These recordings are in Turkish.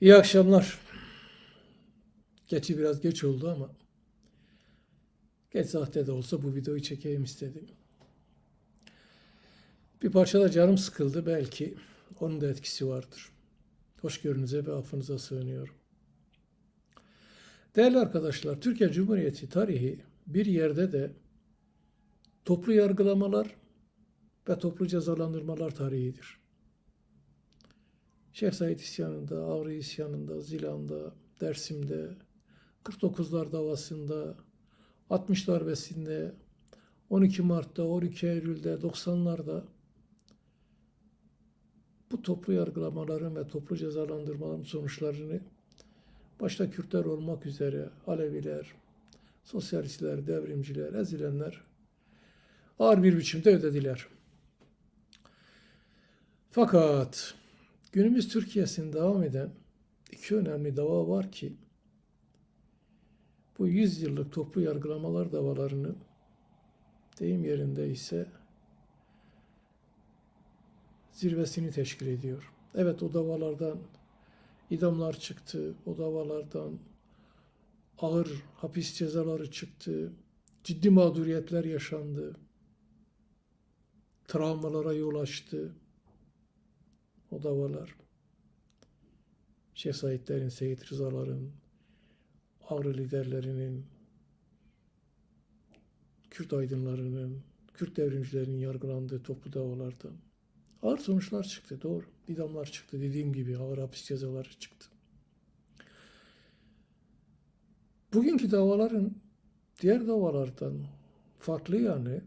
İyi akşamlar. Geçi biraz geç oldu ama geç saatte de olsa bu videoyu çekeyim istedim. Bir parça da canım sıkıldı belki. Onun da etkisi vardır. Hoşgörünüze ve affınıza sığınıyorum. Değerli arkadaşlar, Türkiye Cumhuriyeti tarihi bir yerde de toplu yargılamalar ve toplu cezalandırmalar tarihidir. Şeyh Said isyanında, Avri isyanında, Zilan'da, Dersim'de, 49'lar davasında, 60 darbesinde, 12 Mart'ta, 12 Eylül'de, 90'larda bu toplu yargılamaların ve toplu cezalandırmaların sonuçlarını başta Kürtler olmak üzere Aleviler, sosyalistler, devrimciler, ezilenler ağır bir biçimde ödediler. Fakat günümüz Türkiye'sinde devam eden iki önemli dava var ki bu 100 yıllık toplu yargılamalar davalarını deyim yerinde ise zirvesini teşkil ediyor. Evet o davalardan idamlar çıktı, o davalardan ağır hapis cezaları çıktı, ciddi mağduriyetler yaşandı, travmalara yol açtı o davalar. Şeyh Saidlerin, Seyit Rızaların, Ağrı liderlerinin, Kürt aydınlarının, Kürt devrimcilerinin yargılandığı toplu davalardan ağır sonuçlar çıktı. Doğru. İdamlar çıktı. Dediğim gibi ağır hapis cezaları çıktı. Bugünkü davaların diğer davalardan farklı yani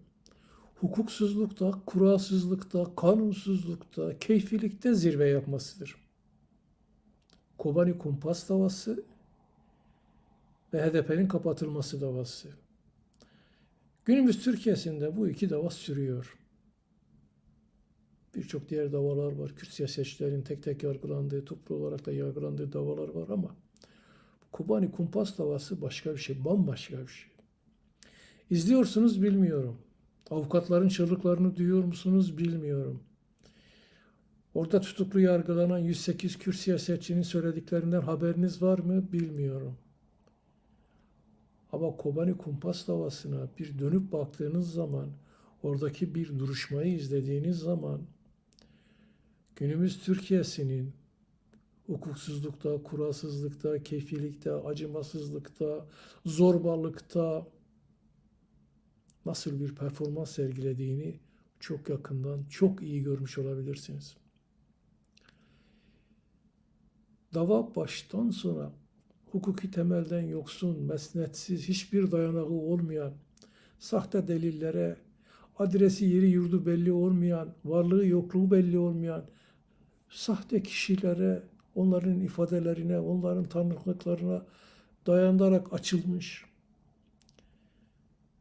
hukuksuzlukta, kuralsızlıkta, kanunsuzlukta, keyfilikte zirve yapmasıdır. Kobani Kumpas davası ve HDP'nin kapatılması davası. Günümüz Türkiye'sinde bu iki dava sürüyor. Birçok diğer davalar var. Kürt siyasetçilerin tek tek yargılandığı, toplu olarak da yargılandığı davalar var ama Kobani Kumpas davası başka bir şey, bambaşka bir şey. İzliyorsunuz bilmiyorum. Avukatların çığlıklarını duyuyor musunuz bilmiyorum. Orada tutuklu yargılanan 108 Kürt siyasetçinin söylediklerinden haberiniz var mı bilmiyorum. Ama Kobani Kumpas davasına bir dönüp baktığınız zaman, oradaki bir duruşmayı izlediğiniz zaman günümüz Türkiye'sinin hukuksuzlukta, kuralsızlıkta, keyfilikte, acımasızlıkta, zorbalıkta nasıl bir performans sergilediğini çok yakından, çok iyi görmüş olabilirsiniz. Dava baştan sona hukuki temelden yoksun, mesnetsiz, hiçbir dayanağı olmayan, sahte delillere, adresi yeri yurdu belli olmayan, varlığı yokluğu belli olmayan, sahte kişilere, onların ifadelerine, onların tanıklıklarına dayanarak açılmış.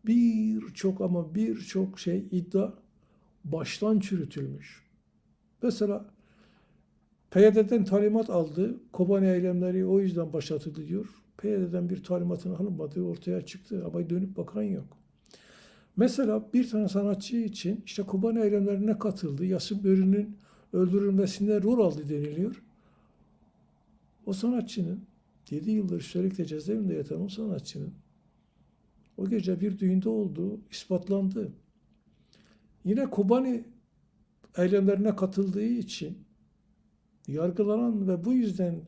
Birçok ama birçok şey iddia baştan çürütülmüş. Mesela PYD'den talimat aldı. Kobani eylemleri o yüzden başlatıldı diyor. PYD'den bir talimatın alınmadığı ortaya çıktı ama dönüp bakan yok. Mesela bir tane sanatçı için işte Kobani eylemlerine katıldı. Yasin Börü'nün öldürülmesinde rol aldı deniliyor. O sanatçının 7 yıldır üstelik de cezaevinde yatan o sanatçının o gece bir düğünde olduğu ispatlandı. Yine Kobani eylemlerine katıldığı için yargılanan ve bu yüzden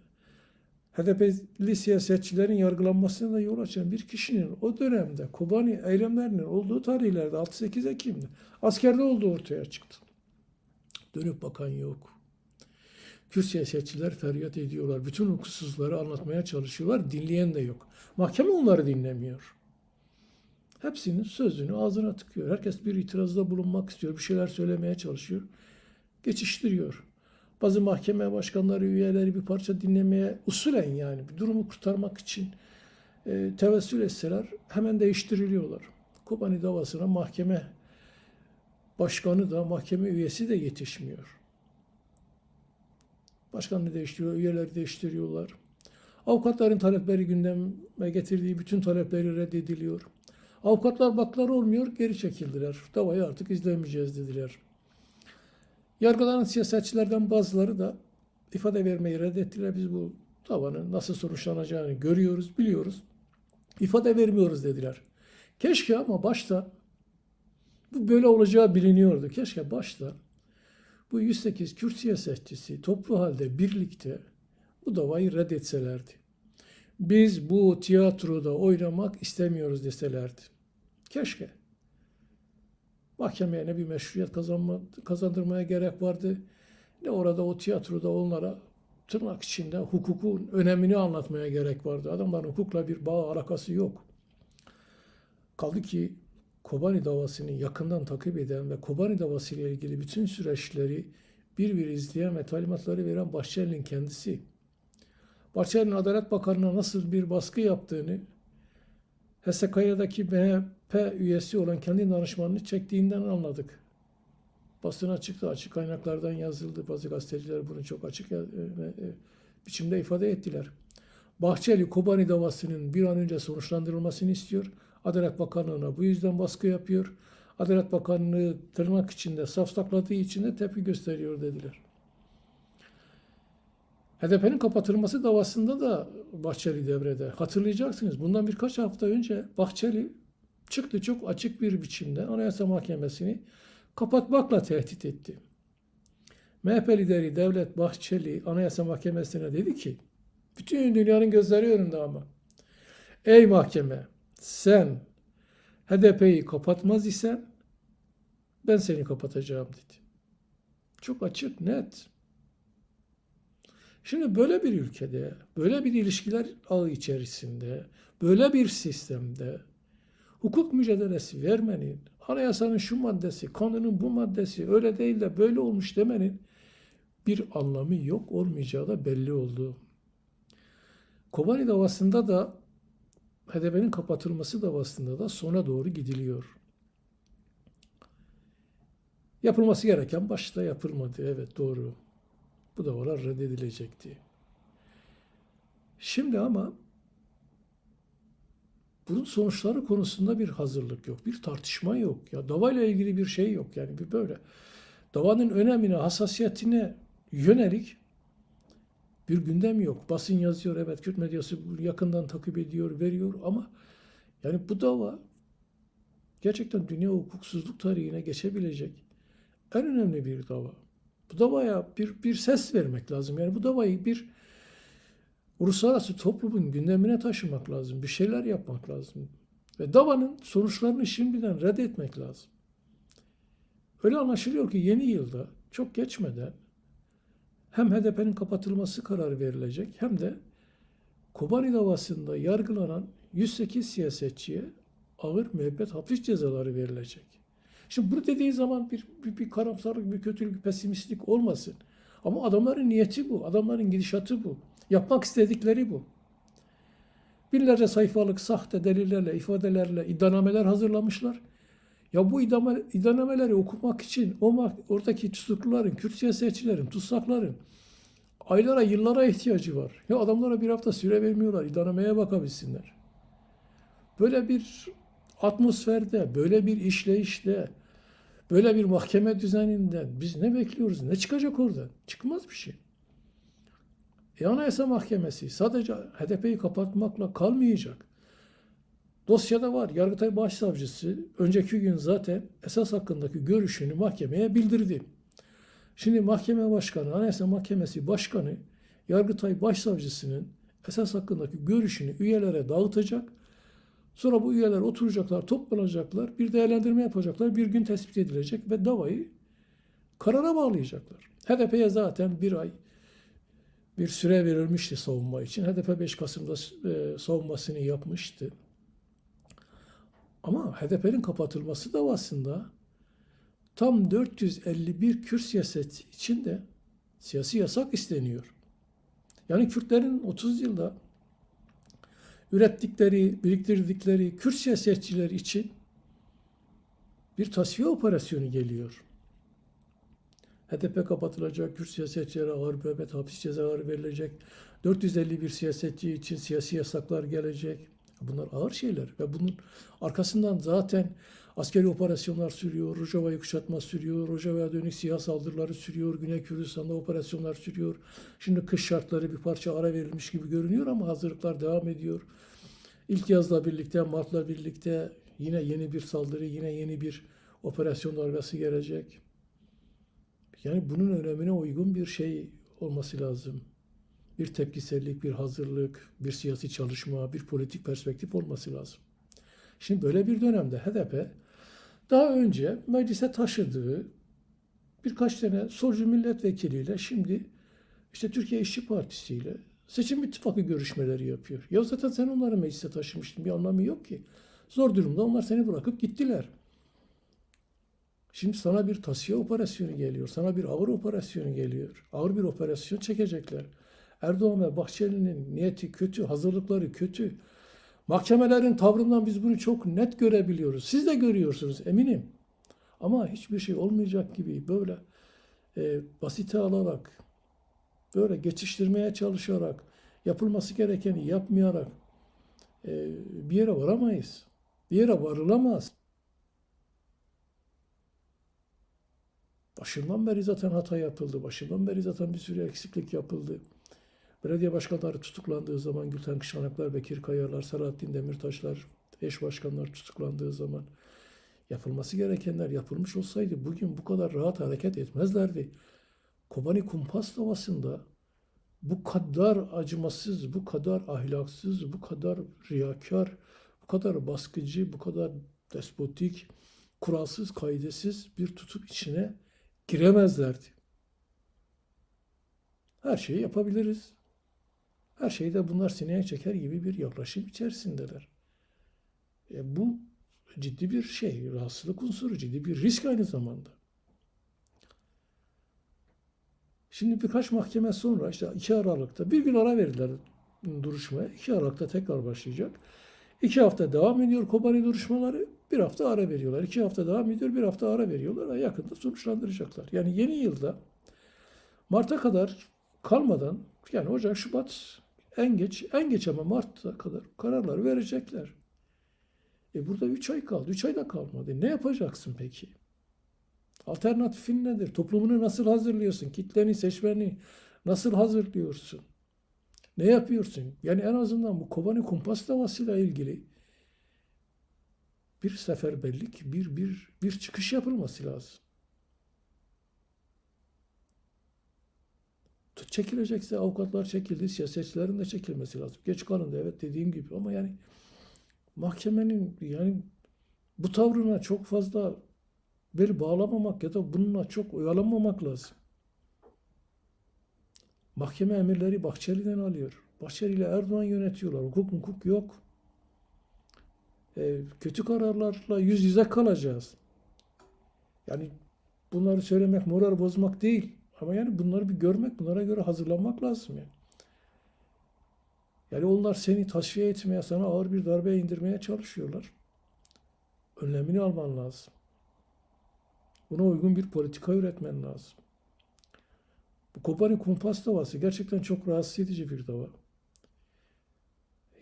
HDP'li siyasetçilerin yargılanmasına yol açan bir kişinin o dönemde Kobani eylemlerinin olduğu tarihlerde 6-8 Ekim'de askerde olduğu ortaya çıktı. Dönüp bakan yok. Kürt siyasetçiler feryat ediyorlar. Bütün hukuksuzları anlatmaya çalışıyorlar. Dinleyen de yok. Mahkeme onları dinlemiyor. Hepsinin sözünü ağzına tıkıyor. Herkes bir itirazda bulunmak istiyor. Bir şeyler söylemeye çalışıyor. Geçiştiriyor. Bazı mahkeme başkanları, üyeleri bir parça dinlemeye usulen yani bir durumu kurtarmak için e, tevessül etseler hemen değiştiriliyorlar. Kobani davasına mahkeme başkanı da mahkeme üyesi de yetişmiyor. Başkanını değiştiriyor, üyeleri değiştiriyorlar. Avukatların talepleri gündeme getirdiği bütün talepleri reddediliyor. Avukatlar baklar olmuyor, geri çekildiler. Davayı artık izlemeyeceğiz dediler. Yargılanan siyasetçilerden bazıları da ifade vermeyi reddettiler. Biz bu davanın nasıl sonuçlanacağını görüyoruz, biliyoruz. İfade vermiyoruz dediler. Keşke ama başta bu böyle olacağı biliniyordu. Keşke başta bu 108 Kürt siyasetçisi toplu halde birlikte bu davayı reddetselerdi. Biz bu tiyatroda oynamak istemiyoruz deselerdi. Keşke. Mahkemeye ne bir meşruiyet kazanma, kazandırmaya gerek vardı. Ne orada o tiyatroda onlara tırnak içinde hukukun önemini anlatmaya gerek vardı. Adamların hukukla bir bağ alakası yok. Kaldı ki Kobani davasını yakından takip eden ve Kobani davası ile ilgili bütün süreçleri bir bir izleyen ve talimatları veren Bahçeli'nin kendisi. Bahçeli'nin Adalet Bakanı'na nasıl bir baskı yaptığını HSK'daki MHP üyesi olan kendi danışmanını çektiğinden anladık. Basına çıktı, açık kaynaklardan yazıldı. Bazı gazeteciler bunu çok açık e, e, biçimde ifade ettiler. Bahçeli Kobani davasının bir an önce sonuçlandırılmasını istiyor. Adalet Bakanlığı'na bu yüzden baskı yapıyor. Adalet Bakanlığı tırnak içinde safsakladığı için de tepki gösteriyor dediler. HDP'nin kapatılması davasında da Bahçeli devrede. Hatırlayacaksınız bundan birkaç hafta önce Bahçeli çıktı çok açık bir biçimde Anayasa Mahkemesi'ni kapatmakla tehdit etti. MHP lideri Devlet Bahçeli Anayasa Mahkemesi'ne dedi ki, bütün dünyanın gözleri önünde ama, ey mahkeme sen HDP'yi kapatmaz isen ben seni kapatacağım dedi. Çok açık, net. Şimdi böyle bir ülkede, böyle bir ilişkiler ağı içerisinde, böyle bir sistemde hukuk mücadelesi vermenin, anayasanın şu maddesi, kanunun bu maddesi öyle değil de böyle olmuş demenin bir anlamı yok olmayacağı da belli oldu. Kobani davasında da HDP'nin kapatılması davasında da sona doğru gidiliyor. Yapılması gereken başta yapılmadı. Evet doğru. Bu davalar reddedilecekti. Şimdi ama bunun sonuçları konusunda bir hazırlık yok, bir tartışma yok. Ya davayla ilgili bir şey yok yani bir böyle. Davanın önemine, hassasiyetine yönelik bir gündem yok. Basın yazıyor, evet Kürt medyası yakından takip ediyor, veriyor ama yani bu dava gerçekten dünya hukuksuzluk tarihine geçebilecek en önemli bir dava. Bu davaya bir, bir ses vermek lazım. Yani bu davayı bir uluslararası toplumun gündemine taşımak lazım. Bir şeyler yapmak lazım. Ve davanın sonuçlarını şimdiden reddetmek lazım. Öyle anlaşılıyor ki yeni yılda çok geçmeden hem HDP'nin kapatılması kararı verilecek hem de Kobani davasında yargılanan 108 siyasetçiye ağır müebbet hapis cezaları verilecek. Şimdi bunu dediği zaman bir, bir, bir karamsarlık, bir kötülük, bir pesimistlik olmasın. Ama adamların niyeti bu, adamların gidişatı bu. Yapmak istedikleri bu. Binlerce sayfalık sahte delillerle, ifadelerle iddianameler hazırlamışlar. Ya bu iddianameleri okumak için o oradaki tutukluların, Kürt siyasetçilerin, tutsakların aylara, yıllara ihtiyacı var. Ya adamlara bir hafta süre vermiyorlar, iddianameye bakabilsinler. Böyle bir atmosferde, böyle bir işleyişte, böyle bir mahkeme düzeninden biz ne bekliyoruz? Ne çıkacak oradan? Çıkmaz bir şey. E Anayasa Mahkemesi sadece HDP'yi kapatmakla kalmayacak. Dosyada var. Yargıtay Başsavcısı önceki gün zaten esas hakkındaki görüşünü mahkemeye bildirdi. Şimdi mahkeme başkanı, Anayasa Mahkemesi Başkanı Yargıtay Başsavcısının esas hakkındaki görüşünü üyelere dağıtacak. Sonra bu üyeler oturacaklar, toplanacaklar, bir değerlendirme yapacaklar, bir gün tespit edilecek ve davayı karara bağlayacaklar. HDP'ye zaten bir ay bir süre verilmişti savunma için. HDP 5 Kasım'da e, savunmasını yapmıştı. Ama HDP'nin kapatılması davasında tam 451 Kürt siyaseti için de siyasi yasak isteniyor. Yani Kürtlerin 30 yılda ürettikleri, biriktirdikleri Kürt siyasetçiler için bir tasfiye operasyonu geliyor. HDP kapatılacak, Kürt siyasetçilere ağır müebbet hapis cezaları verilecek, 451 siyasetçi için siyasi yasaklar gelecek. Bunlar ağır şeyler ve bunun arkasından zaten Askeri operasyonlar sürüyor, Rojava'yı kuşatma sürüyor, Rojava'ya dönük siyah saldırıları sürüyor, Güney Kürdistan'da operasyonlar sürüyor. Şimdi kış şartları bir parça ara verilmiş gibi görünüyor ama hazırlıklar devam ediyor. İlk yazla birlikte, Mart'la birlikte yine yeni bir saldırı, yine yeni bir operasyon darbesi gelecek. Yani bunun önemine uygun bir şey olması lazım. Bir tepkisellik, bir hazırlık, bir siyasi çalışma, bir politik perspektif olması lazım. Şimdi böyle bir dönemde HDP daha önce meclise taşıdığı birkaç tane solcu milletvekiliyle şimdi işte Türkiye İşçi Partisi ile seçim ittifakı görüşmeleri yapıyor. Ya zaten sen onları meclise taşımıştın bir anlamı yok ki. Zor durumda onlar seni bırakıp gittiler. Şimdi sana bir tasfiye operasyonu geliyor. Sana bir ağır operasyonu geliyor. Ağır bir operasyon çekecekler. Erdoğan ve Bahçeli'nin niyeti kötü, hazırlıkları kötü. Mahkemelerin tavrından biz bunu çok net görebiliyoruz. Siz de görüyorsunuz eminim. Ama hiçbir şey olmayacak gibi böyle e, basite alarak, böyle geçiştirmeye çalışarak, yapılması gerekeni yapmayarak e, bir yere varamayız. Bir yere varılamaz. Başından beri zaten hata yapıldı. Başından beri zaten bir sürü eksiklik yapıldı. Belediye başkanları tutuklandığı zaman Gülten Kışanaklar, Bekir Kayarlar, Selahattin Demirtaşlar, eş başkanlar tutuklandığı zaman yapılması gerekenler yapılmış olsaydı bugün bu kadar rahat hareket etmezlerdi. Kobani Kumpas Davası'nda bu kadar acımasız, bu kadar ahlaksız, bu kadar riyakar, bu kadar baskıcı, bu kadar despotik, kuralsız, kaidesiz bir tutuk içine giremezlerdi. Her şeyi yapabiliriz. Her şeyi de bunlar sineye çeker gibi bir yaklaşım içerisindeler. E bu ciddi bir şey, rahatsızlık unsuru, ciddi bir risk aynı zamanda. Şimdi birkaç mahkeme sonra işte 2 Aralık'ta bir gün ara verdiler duruşmaya. 2 Aralık'ta tekrar başlayacak. 2 hafta devam ediyor Kobani duruşmaları. Bir hafta ara veriyorlar. 2 hafta devam ediyor. Bir hafta ara veriyorlar. Yakında sonuçlandıracaklar. Yani yeni yılda Mart'a kadar kalmadan yani Ocak, Şubat en geç en geç ama Mart'a kadar kararlar verecekler. E burada 3 ay kaldı. 3 ay da kalmadı. Ne yapacaksın peki? Alternatifin nedir? Toplumunu nasıl hazırlıyorsun? Kitleni, seçmeni nasıl hazırlıyorsun? Ne yapıyorsun? Yani en azından bu Kobani Kumpas davasıyla ilgili bir seferberlik, bir bir bir çıkış yapılması lazım. Çekilecekse avukatlar çekildi, siyasetçilerin de çekilmesi lazım. Geç kalındı evet dediğim gibi ama yani mahkemenin yani bu tavrına çok fazla bel bağlamamak ya da bununla çok oyalanmamak lazım. Mahkeme emirleri Bahçeli'den alıyor. Bahçeli ile Erdoğan yönetiyorlar. Hukuk hukuk yok. E, kötü kararlarla yüz yüze kalacağız. Yani bunları söylemek moral bozmak değil. Ama yani bunları bir görmek, bunlara göre hazırlanmak lazım yani. Yani onlar seni tasfiye etmeye, sana ağır bir darbe indirmeye çalışıyorlar. Önlemini alman lazım. Buna uygun bir politika üretmen lazım. Bu Kobani Kumpas davası gerçekten çok rahatsız edici bir dava.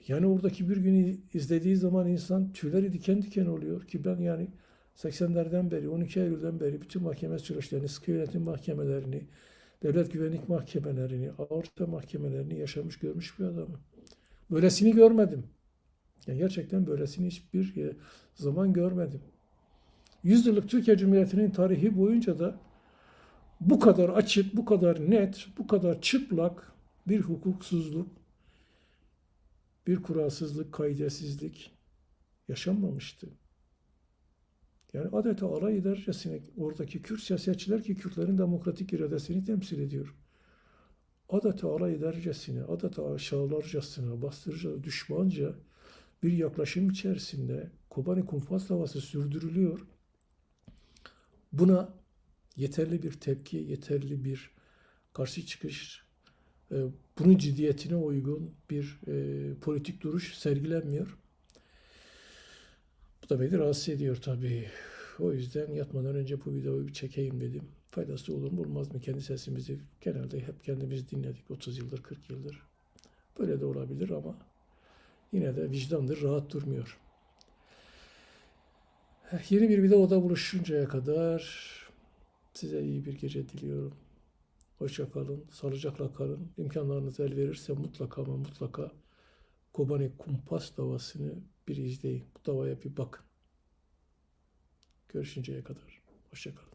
Yani oradaki bir günü izlediği zaman insan tüyleri diken diken oluyor ki ben yani 80'lerden beri, 12 Eylül'den beri bütün mahkeme süreçlerini, sıkı yönetim mahkemelerini, devlet güvenlik mahkemelerini, ağır mahkemelerini yaşamış, görmüş bir adamım. Böylesini görmedim. Yani gerçekten böylesini hiçbir e, zaman görmedim. Yüzyıllık Türkiye Cumhuriyeti'nin tarihi boyunca da bu kadar açık, bu kadar net, bu kadar çıplak bir hukuksuzluk, bir kuralsızlık, kaidesizlik yaşanmamıştı. Yani adeta alay edercesine oradaki Kürt siyasetçiler ki Kürtlerin demokratik iradesini temsil ediyor. Adeta alay edercesine, adeta aşağılarcasına, bastırıcı, düşmanca bir yaklaşım içerisinde Kobani Kumpas davası sürdürülüyor. Buna yeterli bir tepki, yeterli bir karşı çıkış, e, bunun ciddiyetine uygun bir e, politik duruş sergilenmiyor. Da beni rahatsız ediyor tabii. O yüzden yatmadan önce bu videoyu bir çekeyim dedim. Faydası olur mu olmaz mı? Kendi sesimizi genelde hep kendimiz dinledik 30 yıldır 40 yıldır. Böyle de olabilir ama yine de vicdandır rahat durmuyor. Yeni bir videoda buluşuncaya kadar size iyi bir gece diliyorum. Hoşça kalın, sağlıcakla kalın. İmkanlarınız el verirse mutlaka ama mutlaka Kobani Kumpas davasını bir izleyin. Bu davaya bir bakın. Görüşünceye kadar. Hoşça kalın.